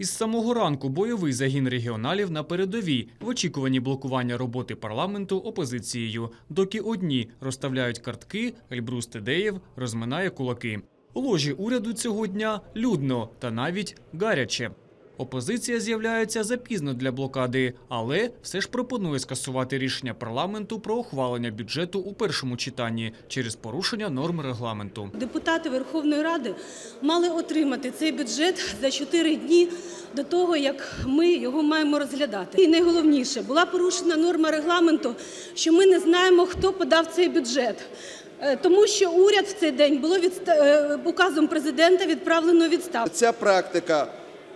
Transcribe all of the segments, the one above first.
Із самого ранку бойовий загін регіоналів на передовій в очікуванні блокування роботи парламенту опозицією, доки одні розставляють картки, Ельбрус Тедеєв розминає кулаки. Ложі уряду цього дня людно та навіть гаряче. Опозиція з'являється запізно для блокади, але все ж пропонує скасувати рішення парламенту про ухвалення бюджету у першому читанні через порушення норм регламенту. Депутати Верховної Ради мали отримати цей бюджет за 4 дні до того, як ми його маємо розглядати. І найголовніше, була порушена норма регламенту, що ми не знаємо, хто подав цей бюджет. Е, Тому що уряд в цей день було відста... е, указом президента відправлено відставку. Ця практика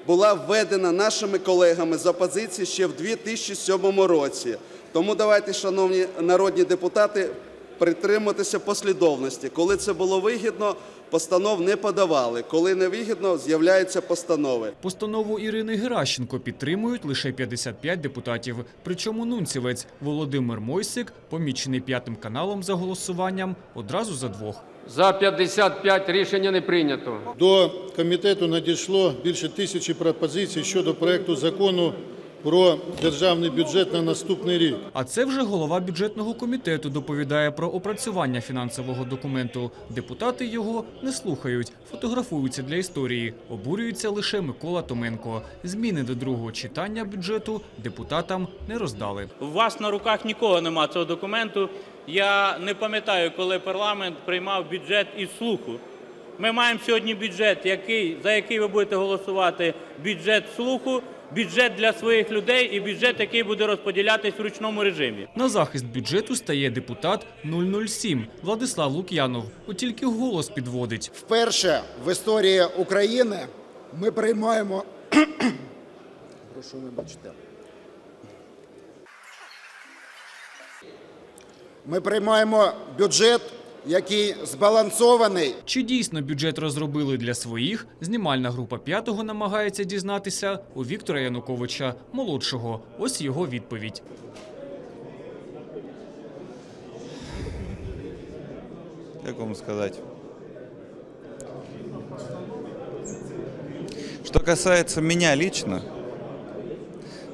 була введена нашими колегами з опозиції ще в 2007 році. Тому давайте, шановні народні депутати, притриматися послідовності. Коли це було вигідно, постанов не подавали. Коли не вигідно, з'являються постанови. Постанову Ірини Геращенко підтримують лише 55 депутатів. Причому нунцівець Володимир Мойсик, помічений п'ятим каналом за голосуванням, одразу за двох. За 55 рішення не прийнято. До комітету надійшло більше тисячі пропозицій щодо проекту закону про державний бюджет на наступний рік. А це вже голова бюджетного комітету доповідає про опрацювання фінансового документу. Депутати його не слухають, фотографуються для історії. Обурюється лише Микола Томенко. Зміни до другого читання бюджету депутатам не роздали. У вас на руках нікого нема цього документу. Я не пам'ятаю, коли парламент приймав бюджет із слуху. Ми маємо сьогодні бюджет, який, за який ви будете голосувати, бюджет слуху, бюджет для своїх людей і бюджет, який буде розподілятись в ручному режимі. На захист бюджету стає депутат 007 Владислав Лук'янов. От тільки голос підводить. Вперше в історії України ми приймаємо. Прошу вибачте. Ми приймаємо бюджет, який збалансований. Чи дійсно бюджет розробили для своїх? Знімальна група п'ятого намагається дізнатися у Віктора Януковича молодшого. Ось його відповідь. Как вам сказать? Что касается меня лично,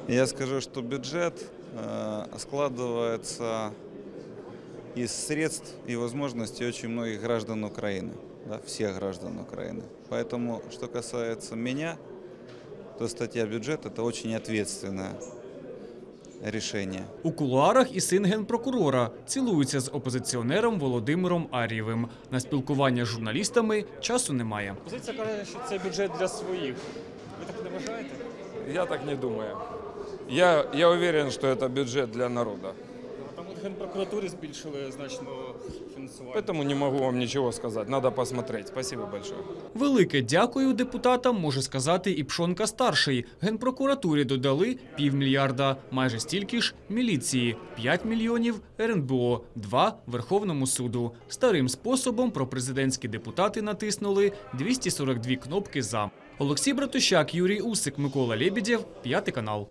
я скажу, что бюджет э, складывается из средств и возможностей очень многих граждан Украины, да, всех граждан Украины. Поэтому, что касается меня, то статья бюджета это очень ответственное решение. У кулуарах і син генпрокурора цілуються з опозиціонером Володимиром Ар'євим. На спілкування з журналістами часу немає. Позиція каже, що це бюджет для своїх. Ви так не вважаєте? Я так не думаю. Я, я уверен, что это бюджет для народа. Генпрокуратурі збільшили значно фінансування. Поэтому не могу вам ничего сказать. Надо посмотреть. Спасибо большое. Велике дякую депутатам може сказати і Пшонка старший. Генпрокуратурі додали півмільярда, майже стільки ж міліції, 5 мільйонів РНБО, 2 Верховному суду. Старим способом пропрезидентські депутати натиснули 242 кнопки за. Олексій Братущак, Юрій Усик, Микола Лебедєв, п'ятий канал.